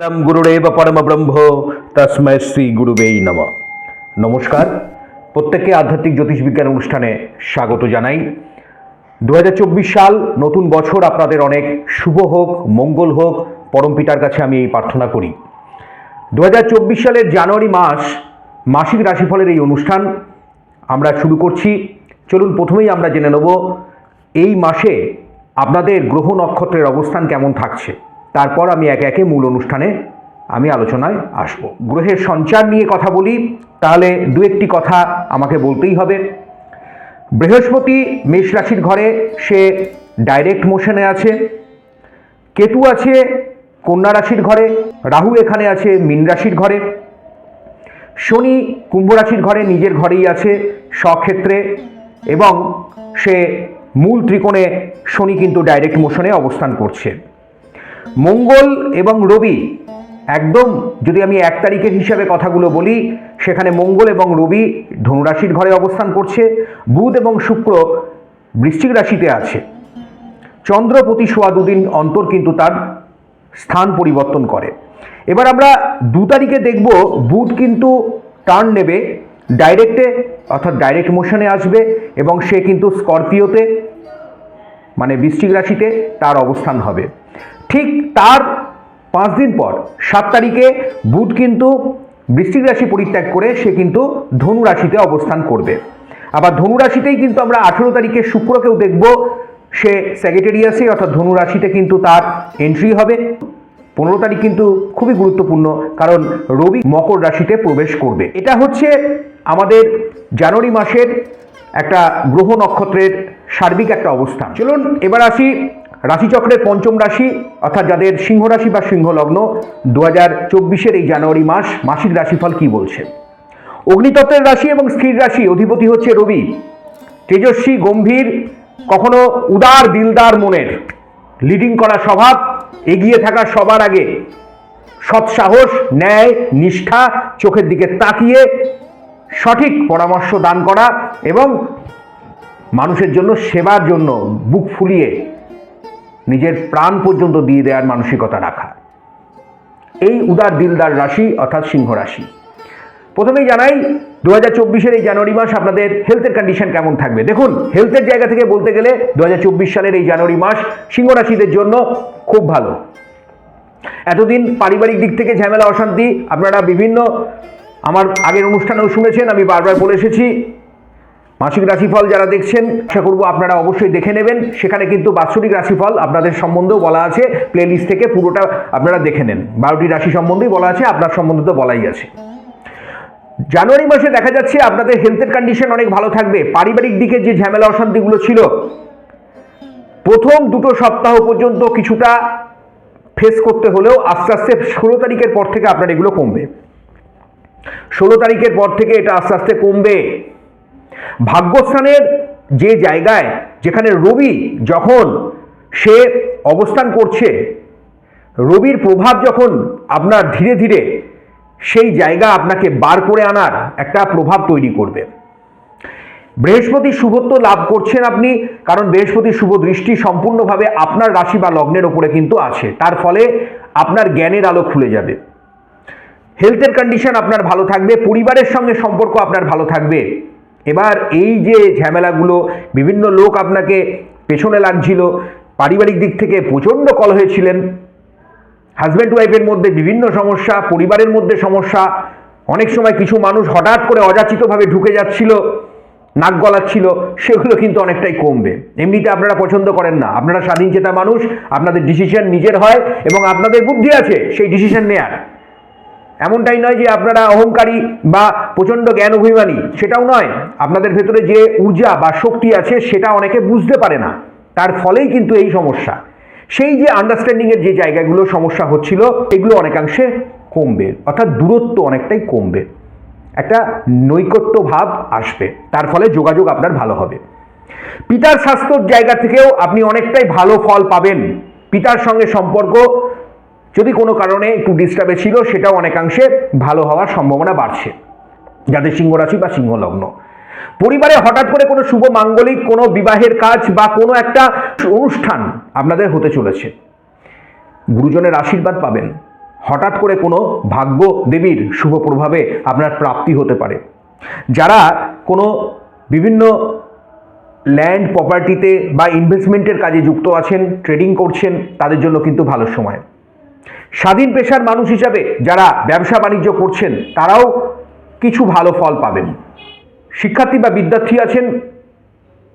পরম গুরুরেব পরম ব্রহ্ম তস্ময় শ্রী গুরুবেই নম নমস্কার প্রত্যেককে আধ্যাত্মিক জ্যোতিষ বিজ্ঞান অনুষ্ঠানে স্বাগত জানাই। দু হাজার চব্বিশ সাল নতুন বছর আপনাদের অনেক শুভ হোক, মঙ্গল হোক, পরম পিতার কাছে আমি এই প্রার্থনা করি। দু হাজার চব্বিশ সালের জানুয়ারি মাস মাসিক রাশিফলের এই অনুষ্ঠান। আমরা শুরু করছি। চলুন প্রথমেই আমরা জেনে নেব, এই মাসে আপনাদের গ্রহ নক্ষত্রের অবস্থান কেমন থাকছে। তারপর আমি একে একে মূল অনুষ্ঠানে আমি আলোচনায় আসব। গ্রহের সঞ্চার নিয়ে কথা বলি, তাহলে দু একটি কথা আমাকে বলতেই হবে। বৃহস্পতি মেষ রাশির ঘরে, সে ডাইরেক্ট মোশনে আছে। কেতু আছে কন্যা রাশির ঘরে, রাহু এখানে আছে মীন রাশির ঘরে। শনি কুম্ভ রাশির ঘরে নিজের ঘরেই আছে স্বক্ষেত্রে এবং সে মূল ত্রিকোণে শনি কিন্তু ডাইরেক্ট মোশনে অবস্থান করছে। মঙ্গল এবং রবি, একদম যদি আমি এক তারিখের হিসাবে কথাগুলো বলি, সেখানে মঙ্গল এবং রবি ধনুরাশির ঘরে অবস্থান করছে, বুধ এবং শুক্র বৃশ্চিক রাশিতে আছে। চন্দ্র প্রতি সোয়া দুদিন অন্তর কিন্তু তার স্থান পরিবর্তন করে। এবার আমরা দু তারিখে দেখব, বুধ কিন্তু টার্ন নেবে ডাইরেক্টে অর্থাৎ ডাইরেক্ট মোশনে আসবে এবং সে কিন্তু স্করপিওতে মানে বৃশ্চিক রাশিতে তার অবস্থান হবে। ঠিক তার পাঁচ দিন পর, সাত তারিখে বুধ কিন্তু বৃশ্চিক রাশি পরিত্যাগ করে সে কিন্তু ধনু রাশিতে অবস্থান করবে। আবার ধনু রাশিতেই কিন্তু আমরা আঠেরো তারিখে শুক্রকেও দেখব, সে সেক্রেটারিয়াসে অর্থাৎ ধনু রাশিতে কিন্তু তার এন্ট্রি হবে। পনেরো তারিখ কিন্তু খুবই গুরুত্বপূর্ণ, কারণ রবি মকর রাশিতে প্রবেশ করবে। এটা হচ্ছে আমাদের জানুয়ারি মাসের একটা গ্রহ নক্ষত্রের সার্বিক একটা অবস্থান। চলুন, এবার আসি রাশিচক্রের পঞ্চম রাশি, অর্থাৎ যাদের সিংহ রাশি বা সিংহ লগ্ন দু হাজার চব্বিশের এই জানুয়ারি মাস মাসিক রাশিফল কি বলছে? অগ্নিতত্ত্বের রাশি এবং স্থির রাশি, অধিপতি হচ্ছে রবি। তেজস্বী, গম্ভীর, কখনো উদার, দিলদার মনের। লিডিং করা স্বভাব, এগিয়ে থাকা সবার আগে। সৎ সাহস, ন্যায়, নিষ্ঠা, চোখের দিকে তাকিয়ে সঠিক পরামর্শ দান করা এবং মানুষের জন্য সেবার জন্য বুক ফুলিয়ে নিজের প্রাণ পর্যন্ত দিয়ে দেওয়ার মানসিকতা রাখা। এই উদার দিলদার রাশি অর্থাৎ সিংহ রাশি। প্রথমেই জানাই দু হাজার চব্বিশের এই জানুয়ারি মাস আপনাদের হেলথের কন্ডিশন কেমন থাকবে? দেখুন হেলথের জায়গা থেকে বলতে গেলে দু হাজার চব্বিশ সালের এই জানুয়ারি মাস সিংহ রাশিদের জন্য খুব ভালো। এতদিন পারিবারিক দিক থেকে ঝামেলা, অশান্তি, আপনারা বিভিন্ন, আমার আগের অনুষ্ঠানেও শুনেছেন, আমি বারবার বলে এসেছি মাসিক রাশিফল যারা দেখছেন, আশা করব আপনারা অবশ্যই দেখে নেবেন। সেখানে কিন্তু বাৎসরিক রাশিফল আপনাদের সম্বন্ধেও বলা আছে। প্লেলিস্ট থেকে পুরোটা আপনারা দেখে নেন। বারোটি রাশি সম্বন্ধেই বলা আছে, আপনার সম্বন্ধে তো বলাই আছে। জানুয়ারি মাসে দেখা যাচ্ছে আপনাদের হেলথের কন্ডিশন অনেক ভালো থাকবে। পারিবারিক দিকে যে ঝামেলা, অশান্তিগুলো ছিল, প্রথম দুটো সপ্তাহ পর্যন্ত কিছুটা ফেস করতে হলেও আস্তে আস্তে ষোলো তারিখের পর থেকে আপনার এগুলো কমবে। ষোলো তারিখের পর থেকে এটা আস্তে আস্তে কমবে। ভাগ্যস্থানের যে জায়গায় যেখানে রবি যখন সে অবস্থান করছে, রবির প্রভাব যখন আপনার ধীরে ধীরে সেই জায়গা আপনাকে বার করে আনার একটা প্রভাব তৈরি করবে। বৃহস্পতি শুভত্ব লাভ করছেন আপনি, কারণ বৃহস্পতির শুভ দৃষ্টি সম্পূর্ণভাবে আপনার রাশি বা লগ্নের ওপরে কিন্তু আছে। তার ফলে আপনার জ্ঞানের আলো খুলে যাবে। হেলথের কন্ডিশন আপনার ভালো থাকবে, পরিবারের সঙ্গে সম্পর্ক আপনার ভালো থাকবে। এবার এই যে ঝামেলাগুলো, বিভিন্ন লোক আপনাকে পেছনে লাগছিল, পারিবারিক দিক থেকে প্রচণ্ড কল হয়েছিলেন। হাজব্যান্ড ওয়াইফের মধ্যে বিভিন্ন সমস্যা, পরিবারের মধ্যে সমস্যা, অনেক সময় কিছু মানুষ হঠাৎ করে অযাচিতভাবে ঢুকে যাচ্ছিল, নাক গলাচ্ছিল, সেগুলো কিন্তু অনেকটাই কমবে। এমনিতে আপনারা পছন্দ করেন না। আপনারা স্বাধীন চেতা মানুষ, আপনাদের ডিসিশন নিজের হয় এবং আপনাদের বুদ্ধি আছে, সেই ডিসিশন নেয়ার। এমনটাই নয় যে আপনারা অহংকারী বা প্রচণ্ড জ্ঞান অভিমানী সেটাও নয়। আপনাদের ভেতরে যে ঊর্জা বা শক্তি আছে, সেটা অনেকে বুঝতে পারে না। তার ফলেই কিন্তু এই সমস্যা। সেই যে আন্ডারস্ট্যান্ডিংয়ের যে জায়গাগুলো সমস্যা হচ্ছিল, এগুলো অনেকাংশে কমবে। অর্থাৎ দূরত্ব অনেকটাই কমবে। একটা নৈকট্য ভাব আসবে। তার ফলে যোগাযোগ আপনার ভালো হবে। পিতার স্বাস্থ্যর জায়গা থেকেও আপনি অনেকটাই ভালো ফল পাবেন। পিতার সঙ্গে সম্পর্ক যদি কোনো কারণে একটু ডিস্টার্বে ছিল, সেটাও অনেকাংশে ভালো হওয়ার সম্ভাবনা বাড়ছে, যাদের সিংহ রাশি বা সিংহ লগ্ন। পরিবারে হঠাৎ করে কোনো শুভ মাঙ্গলিক, কোনো বিবাহের কাজ বা কোনো একটা অনুষ্ঠান আপনাদের হতে চলেছে। গুরুজনের আশীর্বাদ পাবেন। হঠাৎ করে কোনো ভাগ্য দেবীর শুভ প্রভাবে আপনার প্রাপ্তি হতে পারে। যারা কোনো বিভিন্ন ল্যান্ড প্রপার্টিতে বা ইনভেস্টমেন্টের কাজে যুক্ত আছেন ট্রেডিং করছেন, তাদের জন্য কিন্তু ভালো সময়। স্বাধীন পেশার মানুষ হিসাবে যারা ব্যবসা বাণিজ্য করছেন, তারাও কিছু ভালো ফল পাবেন। শিক্ষার্থী বা বিদ্যার্থী আছেন,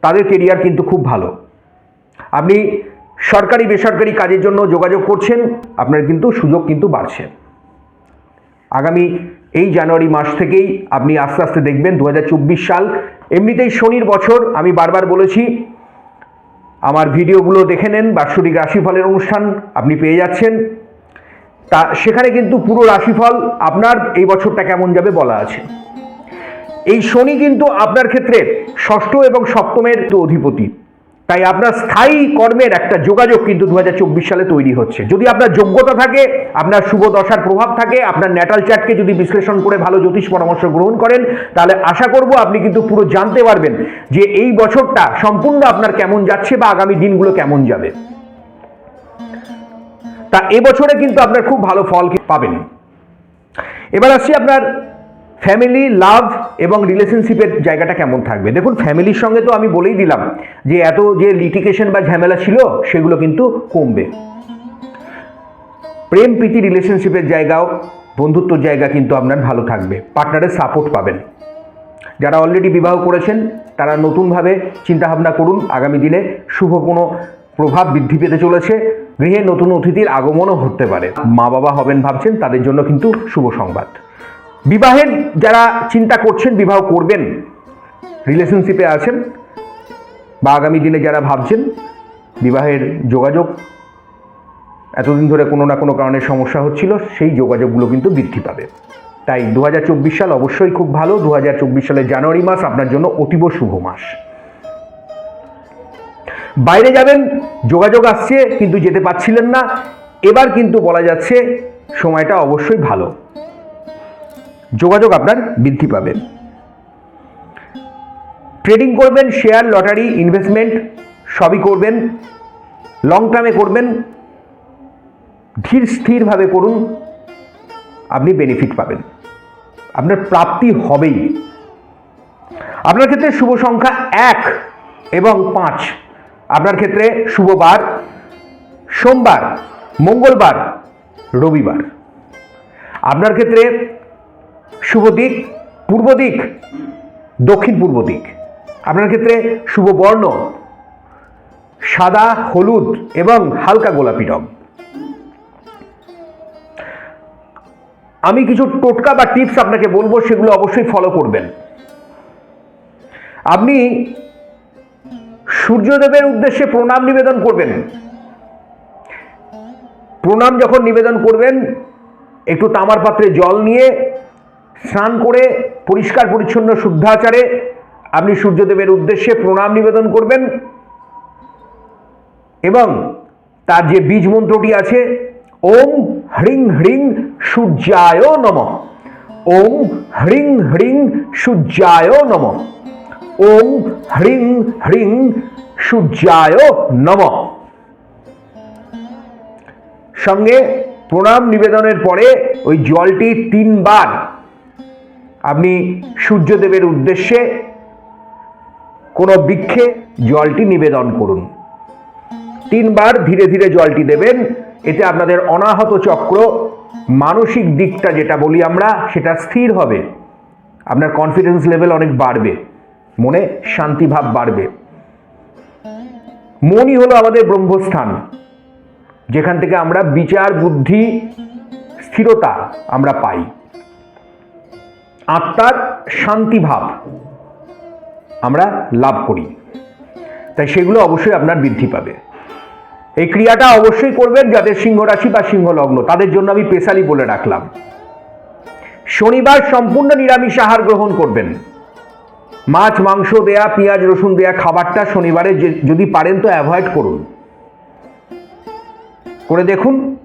তাদের কেরিয়ার কিন্তু খুব ভালো। আপনি সরকারি, বেসরকারি কাজের জন্য যোগাযোগ করছেন, আপনার কিন্তু সুযোগ কিন্তু বাড়ছে। আগামী এই জানুয়ারি মাস থেকেই আপনি আস্তে আস্তে দেখবেন দু হাজার চব্বিশ সাল। এমনিতেই শনির বছর, আমি বারবার বলেছি, আমার ভিডিওগুলো দেখে নেন, বাৎসরিক রাশিফলের অনুষ্ঠান আপনি পেয়ে যাচ্ছেন। তা সেখানে কিন্তু পুরো রাশিফল আপনার এই বছরটা কেমন যাবে বলা আছে। এই শনি কিন্তু আপনার ক্ষেত্রে ষষ্ঠ এবং সপ্তমের তো অধিপতি। তাই আপনার স্থায়ী কর্মের একটা যোগাযোগ কিন্তু দু হাজার চব্বিশ সালে তৈরি হচ্ছে। যদি আপনার যোগ্যতা থাকে, আপনার শুভ দশার প্রভাব থাকে, আপনার ন্যাটাল চ্যাটকে যদি বিশ্লেষণ করে ভালো জ্যোতিষ পরামর্শ গ্রহণ করেন, তাহলে আশা করব আপনি কিন্তু পুরো জানতে পারবেন যে এই বছরটা সম্পূর্ণ আপনার কেমন যাচ্ছে বা আগামী দিনগুলো কেমন যাবে। তা এবছরে কিন্তু আপনার খুব ভালো ফল পাবেন। এবার আসছি আপনার ফ্যামিলি লাভ এবং রিলেশনশিপের জায়গাটা কেমন থাকবে। দেখুন ফ্যামিলির সঙ্গে তো আমি বলেই দিলাম যে এত যে লিটিকেশন বা ঝামেলা ছিল, সেগুলো কিন্তু কমবে। প্রেম, প্রীতি রিলেশনশিপের জায়গাও, বন্ধুত্বর জায়গা কিন্তু আপনার ভালো থাকবে। পার্টনারের সাপোর্ট পাবেন। যারা অলরেডি বিবাহ করেছেন, তারা নতুনভাবে চিন্তাভাবনা করুন। আগামী দিনে শুভ কোনো প্রভাব বৃদ্ধি পেতে চলেছে। গৃহে নতুন অতিথির আগমনও হতে পারে। মা বাবা হবেন ভাবছেন, তাদের জন্য কিন্তু শুভ সংবাদ। বিবাহের যারা চিন্তা করছেন, বিবাহ করবেন রিলেশনশিপে আছেন, বা আগামী দিনে যারা ভাবছেন, বিবাহের যোগাযোগ এতদিন ধরে কোনো না কোনো কারণে সমস্যা হচ্ছিল, সেই যোগাযোগগুলো কিন্তু বৃদ্ধি পাবে। তাই দু হাজার চব্বিশ সাল অবশ্যই খুব ভালো। দু হাজার চব্বিশ সালের জানুয়ারি মাস আপনার জন্য অতীব শুভ মাস। বাইরে যাবেন, যোগাযোগ আসছে, কিন্তু যেতে পারছিলেন না। এবার কিন্তু বলা যাচ্ছে সময়টা অবশ্যই ভালো। যোগাযোগ আপনার বৃদ্ধি পাবে। ট্রেডিং করবেন, শেয়ার, লটারি ইনভেস্টমেন্ট সবই করবেন। লং টার্মে করবেন। ধীর স্থিরভাবে করুন। আপনি বেনিফিট পাবেন। আপনার প্রাপ্তি হবেই। আপনার ক্ষেত্রে শুভ সংখ্যা এক এবং পাঁচ। আপনার ক্ষেত্রে শুভবার, সোমবার, মঙ্গলবার, রবিবার। আপনার ক্ষেত্রে শুভ দিক, পূর্ব দিক, দক্ষিণ পূর্ব দিক। আপনার ক্ষেত্রে শুভ বর্ণ সাদা, হলুদ এবং হালকা গোলাপি রং। আমি কিছু টোটকা বা টিপস আপনাকে বলব, সেগুলো অবশ্যই ফলো করবেন। আপনি সূর্যদেবের উদ্দেশ্যে প্রণাম নিবেদন করবেন। প্রণাম যখন নিবেদন করবেন, একটু তামার পাত্রে জল নিয়ে স্নান করে পরিষ্কার পরিচ্ছন্ন শুদ্ধাচারে আপনি সূর্যদেবের উদ্দেশ্যে প্রণাম নিবেদন করবেন এবং তার যে বীজ মন্ত্রটি আছে, ওম হ্রিং হ্রিং সূর্যায় নম। ওম হ্রিং হ্রিং সূর্যায় নম। ওম হ্রিং হ্রিং সূর্যায় নম। সঙ্গে প্রণাম নিবেদনের পরে ওই জলটি তিনবার আপনি সূর্যদেবের উদ্দেশ্যে কোনো বৃক্ষে জলটি নিবেদন করুন। তিনবার ধীরে ধীরে জলটি দেবেন। এতে আপনাদের অনাহত চক্র মানসিক দিকটা যেটা বলি আমরা, সেটা স্থির হবে। আপনার কনফিডেন্স লেভেল অনেক বাড়বে। মনে শান্তিভাব বাড়বে। মনই হলো আমাদের ব্রহ্মস্থান, যেখান থেকে আমরা বিচার, বুদ্ধি, স্থিরতা আমরা পাই। আত্মার শান্তিভাব আমরা লাভ করি। তাই সেগুলো অবশ্যই আপনার বৃদ্ধি পাবে। এই ক্রিয়াটা অবশ্যই করবেন যাদের সিংহ রাশি বা সিংহ লগ্ন, তাদের জন্য আমি স্পেশালি বলে রাখলাম। শনিবার সম্পূর্ণ নিরামিষ আহার গ্রহণ করবেন। মাছ, মাংস দেয়া, পেঁয়াজ, রসুন দেয়া খাবারটা শনিবারে যদি পারেন তো অ্যাভয়েড করুন। করে দেখুন।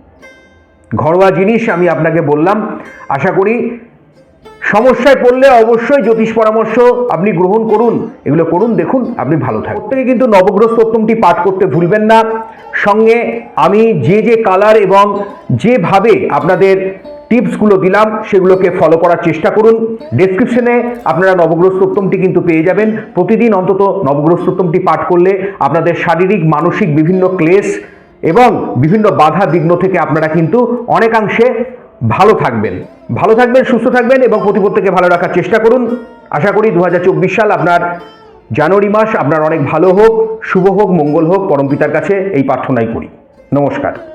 ঘরোয়া জিনিস আমি আপনাকে বললাম। আশা করি সমস্যায় পড়লে অবশ্যই জ্যোতিষ পরামর্শ আপনি গ্রহণ করুন। এগুলো করুন, দেখুন, আপনি ভালো থাকবেন থেকে কিন্তু নবগ্রহ স্তোত্রমটি পাঠ করতে ভুলবেন না। সঙ্গে আমি যে যে কালার এবং যেভাবে আপনাদের টিপসগুলো দিলাম, সেগুলোকে ফলো করার চেষ্টা করুন। ডেসক্রিপশনে আপনারা নবগ্রহ স্তোত্রমটি কিন্তু পেয়ে যাবেন। প্রতিদিন অন্তত নবগ্রহ স্তোত্রমটি পাঠ করলে আপনাদের শারীরিক, মানসিক বিভিন্ন ক্লেশ এবং বিভিন্ন বাধা বিঘ্ন থেকে আপনারা কিন্তু অনেকাংশে ভালো থাকবেন। ভালো থাকবেন, সুস্থ থাকবেন এবং প্রতি প্রত্যেকে ভালো রাখার চেষ্টা করুন। আশা করি দু হাজার চব্বিশ সাল আপনার জানুয়ারি মাস আপনার অনেক ভালো হোক, শুভ হোক, মঙ্গল হোক পরমপিতার কাছে এই প্রার্থনাই করি। নমস্কার।